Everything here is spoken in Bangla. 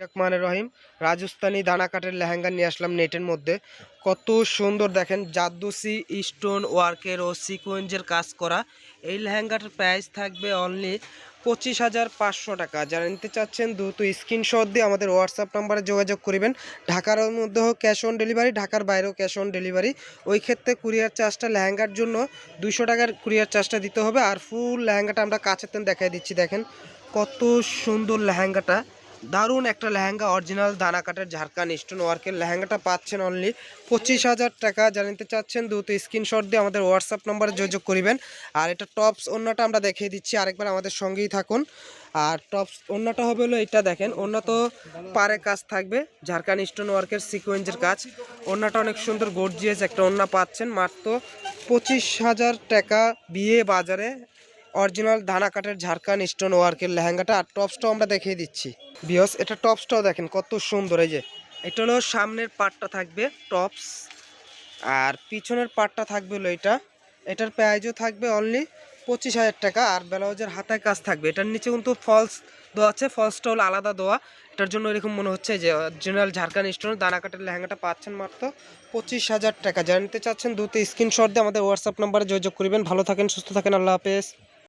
রহমানের রহিম, রাজস্থানি দানা কাটের লেহেঙ্গা নিয়ে আসলাম নেটের মধ্যে। কত সুন্দর দেখেন, জাদুসি, স্টোন ওয়ার্কের ও সিকোয়েন্সের কাজ করা। এই লেহেঙ্গাটার প্রাইস থাকবে অনলি পঁচিশ হাজার পাঁচশো টাকা। যারা নিতে চাচ্ছেন, দ্রুত স্ক্রিনশট দিয়ে আমাদের হোয়াটসঅ্যাপ নাম্বারে যোগাযোগ করবেন। ঢাকার মধ্যে হোক ক্যাশ অন ডেলিভারি ঢাকার বাইরেও ক্যাশ অন ডেলিভারি ওই ক্ষেত্রে কুরিয়ার চার্জটা লেহেঙ্গার জন্য দুশো টাকার কুরিয়ার চার্জটা দিতে হবে। আর ফুল লেহেঙ্গাটা আমরা কাছেতেন দেখাই দিচ্ছি, দেখেন। কত সুন্দর লেহেঙ্গাটা। দারুণ একটা লেহেঙ্গা অরিজিনাল দানা কাটের ঝাড়খান স্টোন ওয়ার্কের লেহেঙ্গাটা পাচ্ছেন অনলি পঁচিশ হাজার টাকা জানিতে চাচ্ছেন, দ্রুত স্ক্রিনশট দিয়ে আমাদের হোয়াটসঅ্যাপ নম্বরে যোগাযোগ করিবেন। আর এটা টপস অন্যটা আমরা দেখিয়ে দিচ্ছি, আরেকবার আমাদের সঙ্গেই থাকুন। আর টপস অন্যটা হবে হলো এটা দেখেন, অন্য তো পারে কাজ থাকবে ঝাড়খান স্টোন ওয়ার্কের সিকোয়েন্সের কাজ। অন্যটা অনেক সুন্দর গর্জিয়াস একটা অন্য পাচ্ছেন, মাত্র পঁচিশ হাজার টাকা বিয়ে বাজারে অরিজিনাল ধানা কাঠের ঝাড়খান স্টোন ওয়ার্কের লেহেঙ্গাটা আর টপসটাও আমরা দেখিয়ে দিচ্ছি। বিয়স এটা টপসটাও দেখেন, কত সুন্দর, এই যে। এটা হলো সামনের পার্টটা থাকবে টপস আর পিছনের পার্টটা থাকবে হলো এটা। এটার প্রাইজও থাকবে অনলি পঁচিশ হাজার টাকা, আর ব্লাউজের হাতায় কাজ থাকবে। এটার নিচে কিন্তু ফলস দেওয়া আছে ফলসটা হলো আলাদা দেওয়া। এটার জন্য এরকম মনে হচ্ছে যে অরিজিনাল ঝাড়খান স্টোনের দানা কাটের লেহেঙ্গাটা পাচ্ছেন মাত্র পঁচিশ হাজার টাকা। জানতে চাচ্ছেন, দ্রুত স্ক্রিনশট দিয়ে আমাদের হোয়াটসঅ্যাপ নাম্বারে যোগাযোগ করবেন। ভালো থাকেন, সুস্থ থাকেন, আল্লাহ হাফেজ।